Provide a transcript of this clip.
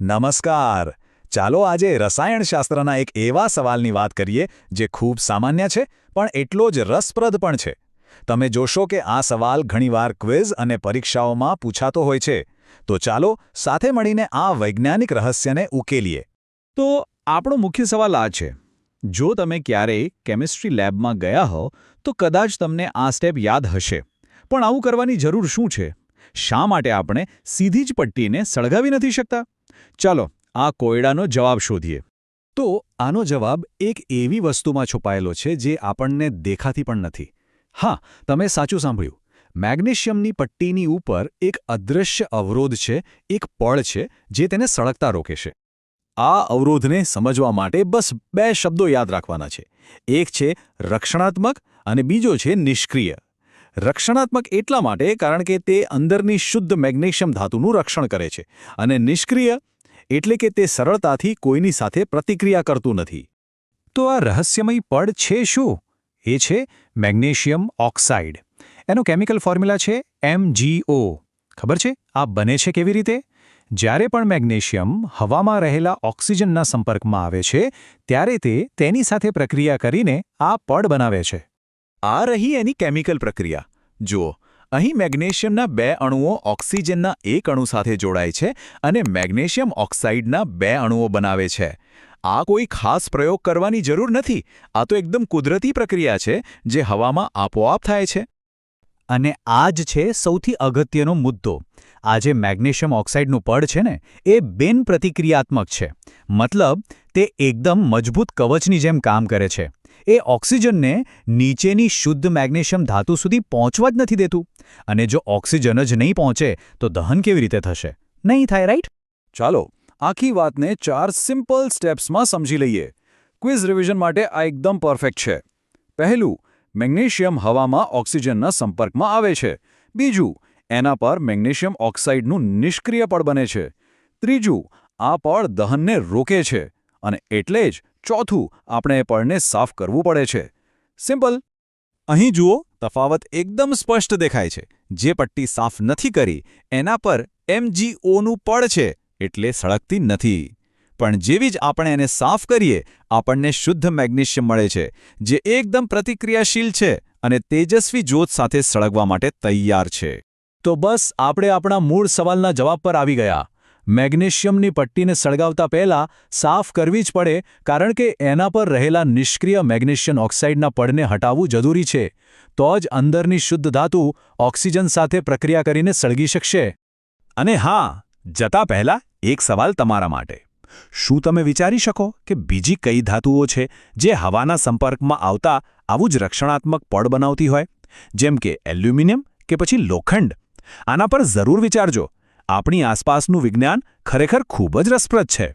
નમસ્કાર. ચાલો આજે રસાયણશાસ્ત્રના એક એવા સવાલની વાત કરીએ, જે ખૂબ સામાન્ય છે, પણ એટલો જ રસપ્રદ પણ છે. તમે જોશો કે આ સવાલ ઘણીવાર ક્વિઝ અને પરીક્ષાઓમાં પૂછાતો હોય છે. તો ચાલો સાથે મળીને આ વૈજ્ઞાનિક રહસ્યને ઉકેલીએ. તો આપણો મુખ્ય સવાલ આ છે. જો તમે ક્યારેય કેમિસ્ટ્રી લેબમાં ગયા હો, તો કદાચ તમને આ સ્ટેપ યાદ હશે. પણ આવું કરવાની જરૂર શું છે? શા માટે આપણે સીધી જ પટ્ટીને સળગાવી નથી શકતા? ચાલો, આ કોયડાનો જવાબ શોધીએ. તો, આનો જવાબ એક એવી વસ્તુમાં છુપાયેલો છે જે આપણને દેખાતી પણ નથી. હા, તમે સાચું સાંભળ્યું. મેગ્નેશિયમની પટ્ટીની ઉપર એક અદૃશ્ય અવરોધ છે, એક પળ છે, જે તેને સળગતા રોકે છે. આ અવરોધને સમજવા માટે બસ બે શબ્દો યાદ રાખવાના છે. એક છે રક્ષણાત્મક અને બીજો છે નિષ્ક્રિય. રક્ષણાત્મક એટલા માટે કારણ કે તે અંદરની શુદ્ધ મેગ્નેશિયમ ધાતુનું રક્ષણ કરે છે અને નિષ્ક્રિય એટલે કે તે સરળતાથી કોઈની સાથે પ્રતિક્રિયા કરતું નથી. તો આ રહસ્યમય પડ છે શું? એ છે મેગ્નેશિયમ ઓક્સાઇડ. એનો કેમિકલ ફોર્મ્યુલા છે એમજીઓ ખબર છે? આ બને છે કેવી રીતે? જ્યારે પણ મેગ્નેશિયમ હવામાં રહેલા ઓક્સિજનના સંપર્કમાં આવે છે, ત્યારે તે તેની સાથે પ્રક્રિયા કરીને આ પડ બનાવે છે. આ રહી એની કેમિકલ પ્રક્રિયા. જુઓ, અહીં મેગ્નેશિયમના બે અણુઓ ઓક્સિજનના એક અણુ સાથે જોડાય છે અને મેગ્નેશિયમ ઓક્સાઇડના બે અણુઓ બનાવે છે. આ કોઈ ખાસ પ્રયોગ કરવાની જરૂર નથી. આ તો એકદમ કુદરતી પ્રક્રિયા છે, જે હવામાં આપોઆપ થાય છે. અને આ જ છે સૌથી અગત્યનો મુદ્દો. આ જે મેગ્નેશિયમ ઓક્સાઇડનું પડ છે ને, એ બિન પ્રતિક્રિયાત્મક છે. મતલબ, તે એકદમ મજબૂત કવચની જેમ કામ કરે છે. એ ઓક્સિજનને નીચેની શુદ્ધ મેગ્નેશિયમ ધાતુ સુધી પહોંચવા જ નથી દેતું. અને જો ઓક્સિજન જ નહીં પહોંચે, તો દહન કેવી રીતે થશે? નહીં થાય, રાઈટ? ચાલો, આખી વાતને ચાર સિમ્પલ સ્ટેપ્સમાં સમજી લઈએ. ક્વિઝ રિવિઝન માટે આ એકદમ પરફેક્ટ છે. પહેલું, મેગ્નેશિયમ હવામાં ઓક્સિજનના સંપર્કમાં આવે છે. બીજું, એના પર મેગ્નેશિયમ ઓક્સાઇડનું નિષ્ક્રિય પડ બને છે. ત્રીજું, આ પડ દહનને રોકે છે. અને એટલે જ ચોથું, આપણે પળને સાફ કરવું પડે છે. સિમ્પલ. અહીં જુઓ, તફાવત એકદમ સ્પષ્ટ દેખાય છે. જે પટ્ટી સાફ નથી કરી, એના પર એમજીઓનું પડ છે, એટલે સળગતી નથી. પણ જેવી જ આપણે એને સાફ કરીએ, આપણને શુદ્ધ મેગ્નેશિયમ મળે છે, જે એકદમ પ્રતિક્રિયાશીલ છે અને તેજસ્વી જ્યોત સાથે સળગવા માટે તૈયાર છે. તો બસ, આપણે આપણા મૂળ સવાલના જવાબ પર આવી ગયા. મેગ્નેશિયમની પટ્ટીને સળગાવતા પહેલા સાફ કરવી જ પડે, કારણ કે એના પર રહેલા નિષ્ક્રિય મેગ્નેશિયમ ઓક્સાઇડના પડને હટાવવું જરૂરી છે. તો જ અંદરની શુદ્ધ ધાતુ ઓક્સિજન સાથે પ્રક્રિયા કરીને સળગી શકશે. અને હા, જતા પહેલા એક સવાલ તમારા માટે. શું તમે વિચારી શકો કે બીજી કઈ ધાતુઓ છે જે હવાના સંપર્કમાં આવતા આવું જ રક્ષણાત્મક પડ બનાવતી હોય? જેમ કે એલ્યુમિનિયમ કે પછી લોખંડ? આના પર જરૂર વિચારજો. આપણી આસપાસનું વિજ્ઞાન ખરેખર ખૂબ જ રસપ્રદ છે.